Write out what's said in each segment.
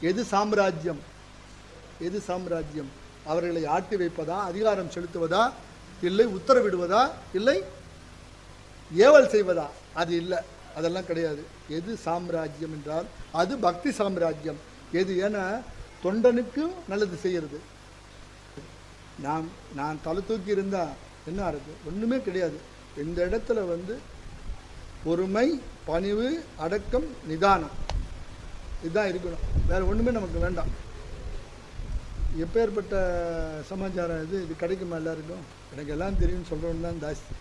எது சாம்ராஜ்யம்? எது சாம்ராஜ்யம்? அவர்களை ஆட்டி வைப்பதா? அதிகாரம் செலுத்துவதா? இல்லை உத்தரவிடுவதா? இல்லை ஏவல் செய்வதா? அது இல்லை. அதெல்லாம் கிடையாது. எது சாம்ராஜ்யம் என்றால் அது பக்தி சாம்ராஜ்யம். எது ஏன்னா தொண்டனுக்கும் நல்லது செய்கிறது. நான் நான் தலை தூக்கி இருந்தால் என்ன ஆகுது ஒன்றுமே கிடையாது. இந்த இடத்துல வந்து பொறுமை பணிவு அடக்கம் நிதானம். இதுதான் இருக்கணும். வேறு ஒன்றுமே நமக்கு வேண்டாம். எப்பேற்பட்ட சமாச்சாரம் இது? இது கிடைக்குமா எல்லாருக்கும்? எனக்கு எல்லாம் தெரியும்னு சொல்கிறவன் தான் ஜாஸ்தி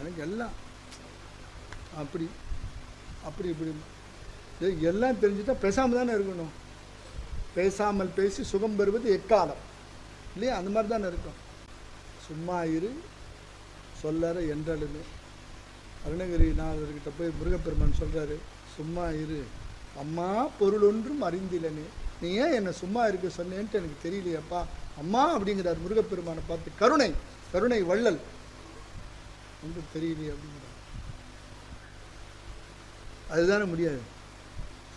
எனக்கு எல்லாம். அப்படி அப்படி இப்படி. எல்லாம் தெரிஞ்சுட்டா பேசாமல் தானே இருக்கணும். பேசாமல் பேசி சுகம் பெறுவது எக்காலம். இல்லையா? அந்த மாதிரி தானே இருக்கும். சும்மா இரு சொல்லற என்றாலுமே. அருணகிரிநாதர்கிட்ட போய் முருகப்பெருமான் சொல்றாரு சும்மா இரு. அம்மா பொருள் ஒன்றும் அறிந்திலனே. நீ ஏன் என்னை சும்மா இருக்க சொன்னேன்ட்டு எனக்கு தெரியலையப்பா. அம்மா அப்படிங்கிறார் முருகப்பெருமானை பார்த்து கருணை கருணை வள்ளல். ஒன்றும் தெரியலையே அப்படிங்கிறார். அதுதானே முடியாது.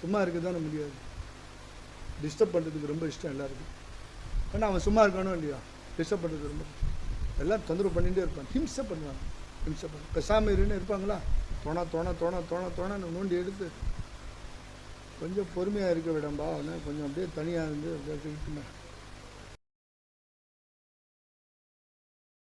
சும்மா இருக்க தானே முடியாது. டிஸ்டர்ப் பண்ணுறதுக்கு ரொம்ப இஷ்டம் எல்லாருக்கும். ஏன்னா அவன் சும்மா இருக்கானோ இல்லையா? டிஸ்டர்ப் பண்ணுறதுக்கு ரொம்ப எல்லாம் தொந்தரவு பண்ணிகிட்டே இருப்பான். ஹிம்சை பண்ணுவாங்க. பெசாமல் இருன்னு இருப்பாங்களா? தோணா தோண தோண தோண தோணன்னு நோண்டி எடுத்து கொஞ்சம் பொறுமையாக இருக்க விடம்பா. கொஞ்சம் அப்படியே தனியாக இருந்து அப்படியே இருக்குமே